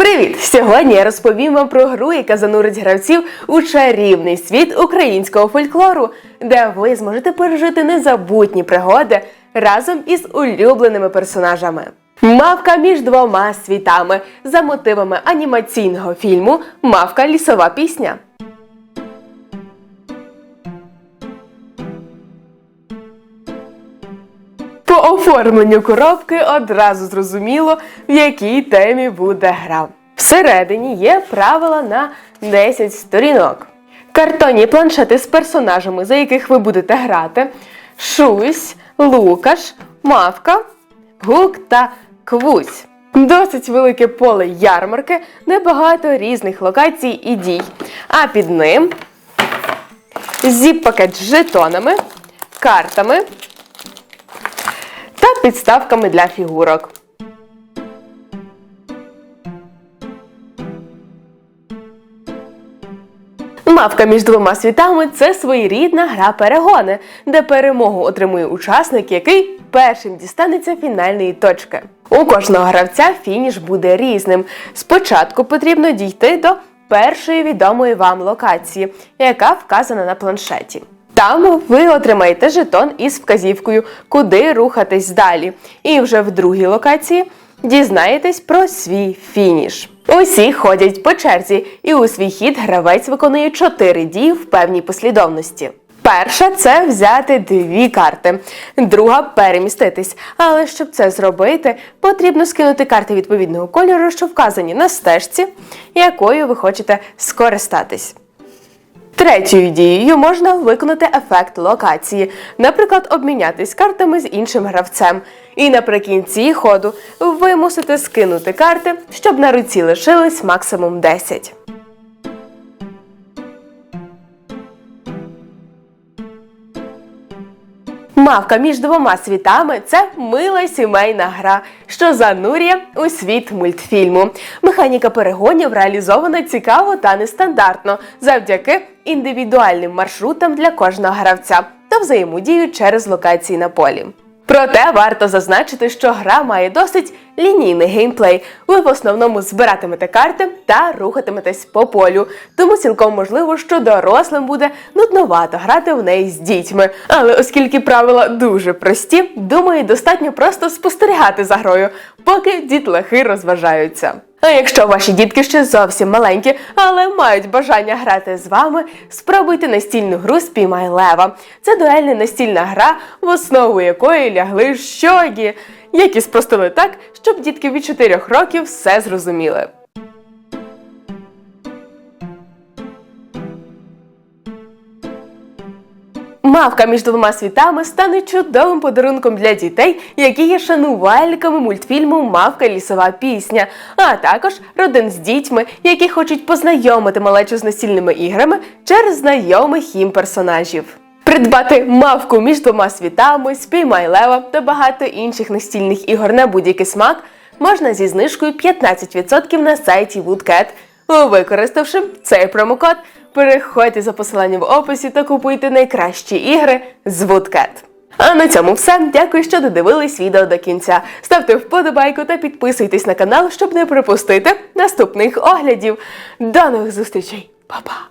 Привіт! Сьогодні я розповім вам про гру, яка занурить гравців у чарівний світ українського фольклору, де ви зможете пережити незабутні пригоди разом із улюбленими персонажами. Мавка між двома світами за мотивами анімаційного фільму Мавка лісова пісня. Оформленню коробки одразу зрозуміло, в якій темі буде гра. Всередині є правила на 10 сторінок. Картонні планшети з персонажами, за яких ви будете грати: Шусь, Лукаш, Мавка, Гук та Квусь. Досить велике поле ярмарки, небагато різних локацій і дій. А під ним зіп-пакет з жетонами, картами та підставками для фігурок. Мавка між двома світами це своєрідна гра перегони, де перемогу отримує учасник, який першим дістанеться фінальної точки. У кожного гравця фініш буде різним. Спочатку потрібно дійти до першої відомої вам локації, яка вказана на планшеті. Там ви отримаєте жетон із вказівкою, куди рухатись далі. І вже в другій локації дізнаєтесь про свій фініш. Усі ходять по черзі, і у свій хід гравець виконує чотири дії в певній послідовності. Перша це взяти дві карти, друга переміститись. Але щоб це зробити, потрібно скинути карти відповідного кольору, що вказані на стежці, якою ви хочете скористатись. Третьою дією можна виконати ефект локації, наприклад, обмінятись картами з іншим гравцем. І наприкінці ходу ви мусите скинути карти, щоб на руці лишились максимум 10. Мавка між двома світами це мила сімейна гра, що занурює у світ мультфільму. Механіка перегонів реалізована цікаво та нестандартно завдяки індивідуальним маршрутам для кожного гравця та взаємодію через локації на полі. Проте варто зазначити, що гра має досить лінійний геймплей. Ви в основному збиратимете карти та рухатиметесь по полю. Тому цілком можливо, що дорослим буде нудновато грати в неї з дітьми. Але оскільки правила дуже прості, думаю, достатньо просто спостерігати за грою, поки дітлахи розважаються. А якщо ваші дітки ще зовсім маленькі, але мають бажання грати з вами, спробуйте настільну гру Спіймай лева. Це дуельна настільна гра, в основу якої лягли щогі, які спростили так, щоб дітки від 4 років все зрозуміли. Мавка між двома світами стане чудовим подарунком для дітей, які є шанувальниками мультфільму Мавка лісова пісня, а також родин з дітьми, які хочуть познайомити малечу з настільними іграми через знайомих їм персонажів. Придбати мавку між двома світами, спіймай лева та багато інших настільних ігор на будь-який смак можна зі знижкою 15% на сайті Woodcat. Використавши цей промокод, переходьте за посиланням в описі та купуйте найкращі ігри з Woodcat. А на цьому все. Дякую, що додивились відео до кінця. Ставте вподобайку та підписуйтесь на канал, щоб не пропустити наступних оглядів. До нових зустрічей, Па-па!